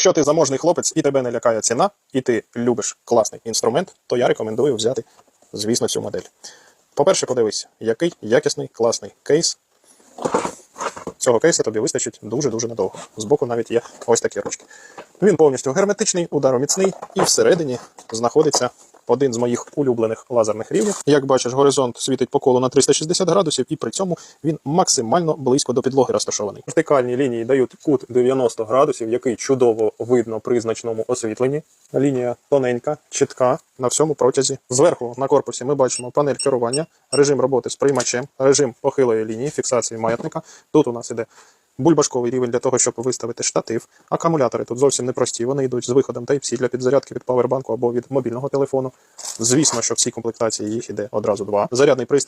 Якщо ти заможний хлопець і тебе не лякає ціна, і ти любиш класний інструмент, то я рекомендую взяти, звісно, цю модель. По-перше, подивись, який якісний класний кейс. Цього кейса тобі вистачить дуже-дуже надовго. Збоку навіть є ось такі ручки. Він повністю герметичний, удароміцний, і всередині знаходиться один з моїх улюблених лазерних рівнів. Як бачиш, горизонт світить по колу на 360 градусів, і при цьому він максимально близько до підлоги розташований. Вертикальні лінії дають кут 90 градусів, який чудово видно при значному освітленні. Лінія тоненька, чітка на всьому протязі. Зверху на корпусі ми бачимо панель керування, режим роботи з приймачем, режим похилої лінії, фіксації маятника. Тут у нас іде бульбашковий рівень для того, щоб виставити штатив. Акумулятори тут зовсім непрості. Вони йдуть з виходом Type-C для підзарядки від павербанку або від мобільного телефону. Звісно, що в цій комплектації їх іде одразу два. Зарядний пристрій.